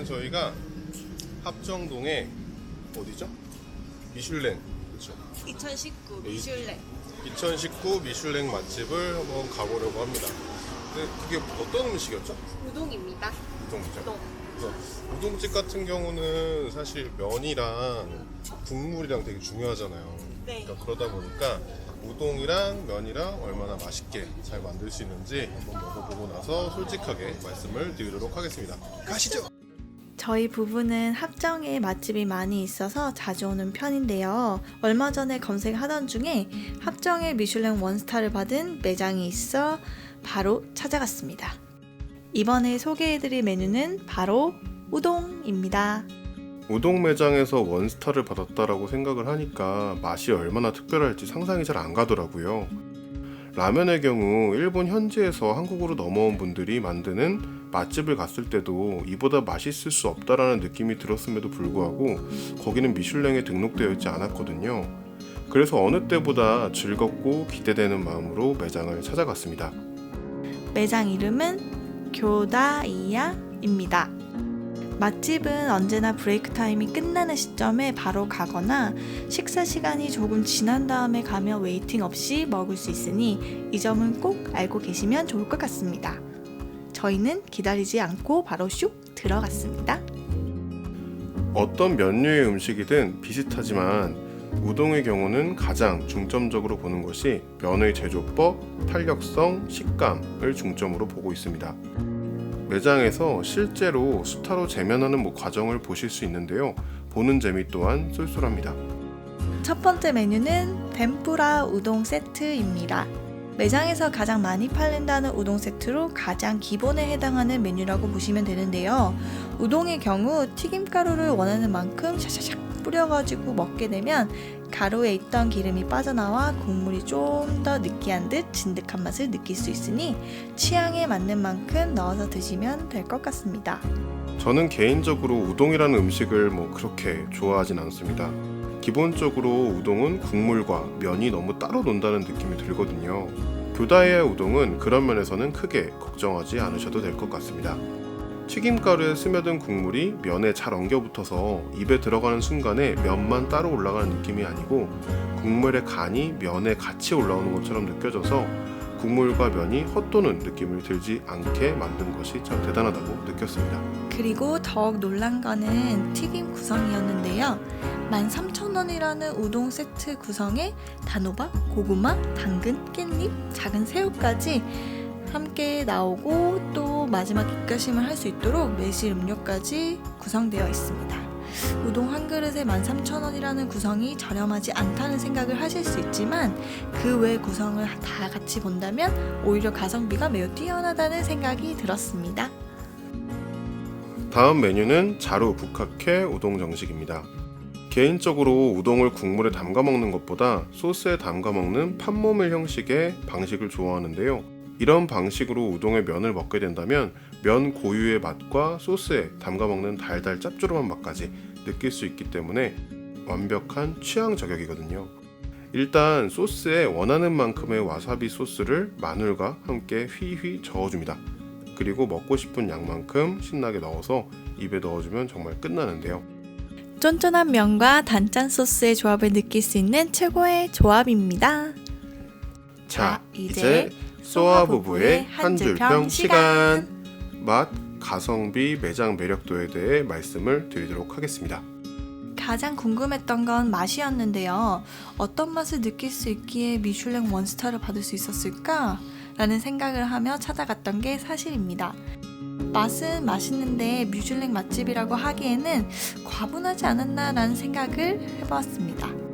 오늘은 저희가 합정동에 어디죠? 미슐랭 그렇죠. 2019 미슐랭 2019 미슐랭 맛집을 한번 가보려고 합니다. 근데 그게 어떤 음식이었죠? 우동입니다. 우동이죠. 우동. 그래서 우동집 같은 경우는 사실 면이랑 국물이랑 되게 중요하잖아요. 네. 그러니까 그러다 보니까 우동이랑 면이랑 얼마나 맛있게 잘 만들 수 있는지 한번 먹어보고 나서 솔직하게 말씀을 드리도록 하겠습니다. 가시죠. 저희 부부는 합정에 맛집이 많이 있어서 자주 오는 편인데요. 얼마 전에 검색하던 중에 합정에 미슐랭 원스타를 받은 매장이 있어 바로 찾아갔습니다. 이번에 소개해드릴 메뉴는 바로 우동입니다. 우동 매장에서 원스타를 받았다라고 생각을 하니까 맛이 얼마나 특별할지 상상이 잘 안 가더라고요. 라면의 경우 일본 현지에서 한국으로 넘어온 분들이 만드는 맛집을 갔을 때도 이보다 맛있을 수 없다라는 느낌이 들었음에도 불구하고 거기는 미슐랭에 등록되어 있지 않았거든요. 그래서 어느 때보다 즐겁고 기대되는 마음으로 매장을 찾아갔습니다. 매장 이름은 교다이야입니다. 맛집은 언제나 브레이크 타임이 끝나는 시점에 바로 가거나 식사 시간이 조금 지난 다음에 가면 웨이팅 없이 먹을 수 있으니 이 점은 꼭 알고 계시면 좋을 것 같습니다. 저희는 기다리지 않고 바로 슉 들어갔습니다. 어떤 면류의 음식이든 비슷하지만 우동의 경우는 가장 중점적으로 보는 것이 면의 제조법, 탄력성, 식감을 중점으로 보고 있습니다. 매장에서 실제로 수타로 재면하는 뭐 과정을 보실 수 있는데요. 보는 재미 또한 쏠쏠합니다. 첫 번째 메뉴는 덴뿌라 우동 세트입니다. 매장에서 가장 많이 팔린다는 우동 세트로 가장 기본에 해당하는 메뉴라고 보시면 되는데요. 우동의 경우 튀김가루를 원하는 만큼 샤샤샥 뿌려가지고 먹게 되면 가루에 있던 기름이 빠져나와 국물이 좀 더 느끼한 듯 진득한 맛을 느낄 수 있으니 취향에 맞는 만큼 넣어서 드시면 될 것 같습니다. 저는 개인적으로 우동이라는 음식을 뭐 그렇게 좋아하진 않습니다. 기본적으로 우동은 국물과 면이 너무 따로 논다는 느낌이 들거든요. 교다의 우동은 그런 면에서는 크게 걱정하지 않으셔도 될 것 같습니다. 튀김가루에 스며든 국물이 면에 잘 엉겨붙어서 입에 들어가는 순간에 면만 따로 올라가는 느낌이 아니고 국물의 간이 면에 같이 올라오는 것처럼 느껴져서 국물과 면이 헛도는 느낌을 들지 않게 만든 것이 참 대단하다고 느꼈습니다. 그리고 더욱 놀란 거는 튀김 구성이었는데요. 13,000원이라는 우동 세트 구성에 단호박, 고구마, 당근, 깻잎, 작은 새우까지 함께 나오고 또 마지막 입가심을 할 수 있도록 매실 음료까지 구성되어 있습니다. 우동 한 그릇에 13,000원이라는 구성이 저렴하지 않다는 생각을 하실 수 있지만 그 외 구성을 다 같이 본다면 오히려 가성비가 매우 뛰어나다는 생각이 들었습니다. 다음 메뉴는 자루 북학회 우동 정식입니다. 개인적으로 우동을 국물에 담가 먹는 것보다 소스에 담가 먹는 판모밀 형식의 방식을 좋아하는데요. 이런 방식으로 우동의 면을 먹게 된다면 면 고유의 맛과 소스에 담가 먹는 달달 짭조름한 맛까지 느낄 수 있기 때문에 완벽한 취향 저격이거든요. 일단 소스에 원하는 만큼의 와사비 소스를 마늘과 함께 휘휘 저어줍니다. 그리고 먹고 싶은 양만큼 신나게 넣어서 입에 넣어주면 정말 끝나는데요. 쫀쫀한 면과 단짠 소스의 조합을 느낄 수 있는 최고의 조합입니다. 자, 이제 소아 부부의 한줄 한줄평 평 시간. 맛, 가성비, 매장 매력도에 대해 말씀을 드리도록 하겠습니다. 가장 궁금했던 건 맛이었는데요. 어떤 맛을 느낄 수 있기에 미슐랭 원스타를 받을 수 있었을까? 라는 생각을 하며 찾아갔던 게 사실입니다. 맛은 맛있는데 미슐랭 맛집이라고 하기에는 과분하지 않았나 라는 생각을 해보았습니다.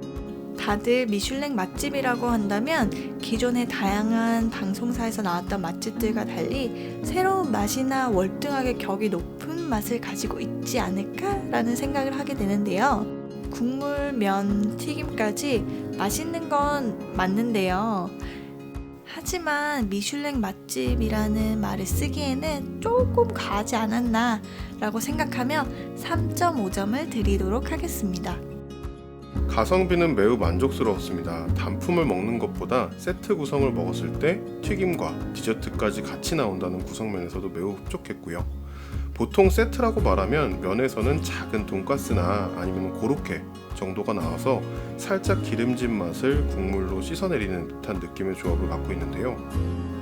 다들 미슐랭 맛집이라고 한다면 기존의 다양한 방송사에서 나왔던 맛집들과 달리 새로운 맛이나 월등하게 격이 높은 맛을 가지고 있지 않을까라는 생각을 하게 되는데요. 국물, 면, 튀김까지 맛있는 건 맞는데요. 하지만 미슐랭 맛집이라는 말을 쓰기에는 조금 과하지 않았나 라고 생각하며 3.5점을 드리도록 하겠습니다. 가성비는 매우 만족스러웠습니다. 단품을 먹는 것보다 세트 구성을 먹었을 때 튀김과 디저트까지 같이 나온다는 구성면에서도 매우 흡족했고요. 보통 세트라고 말하면 면에서는 작은 돈가스나 아니면 고로케 정도가 나와서 살짝 기름진 맛을 국물로 씻어내리는 듯한 느낌의 조합을 갖고 있는데요.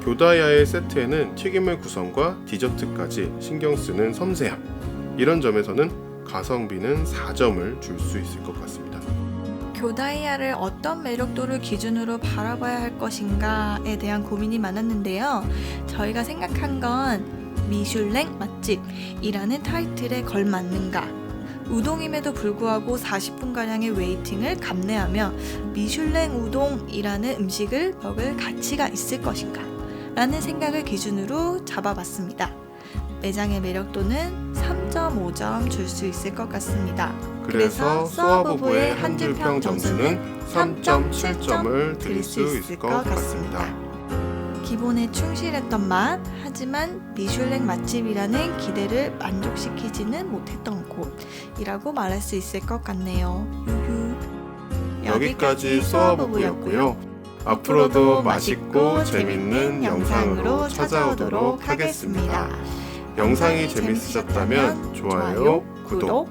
교다야의 세트에는 튀김의 구성과 디저트까지 신경 쓰는 섬세함. 이런 점에서는 가성비는 4점을 줄 수 있을 것 같습니다. 교다이아를 어떤 매력도를 기준으로 바라봐야 할 것인가에 대한 고민이 많았는데요. 저희가 생각한 건 미슐랭 맛집이라는 타이틀에 걸맞는가. 우동임에도 불구하고 40분가량의 웨이팅을 감내하며 미슐랭 우동이라는 음식을 먹을 가치가 있을 것인가. 라는 생각을 기준으로 잡아봤습니다. 매장의 매력도는 3.5점 줄 수 있을 것 같습니다. 그래서 소아부부의 한줄평 점수는 3.7점을 드릴 수 있을 것 같습니다. 기본에 충실했던 맛, 하지만 미슐랭 맛집이라는 기대를 만족시키지는 못했던 곳이라고 말할 수 있을 것 같네요. 유유. 여기까지 소아부부였고요. 앞으로도 맛있고 재밌는 영상으로 찾아오도록 하겠습니다. 영상이 재밌으셨다면 좋아요, 구독,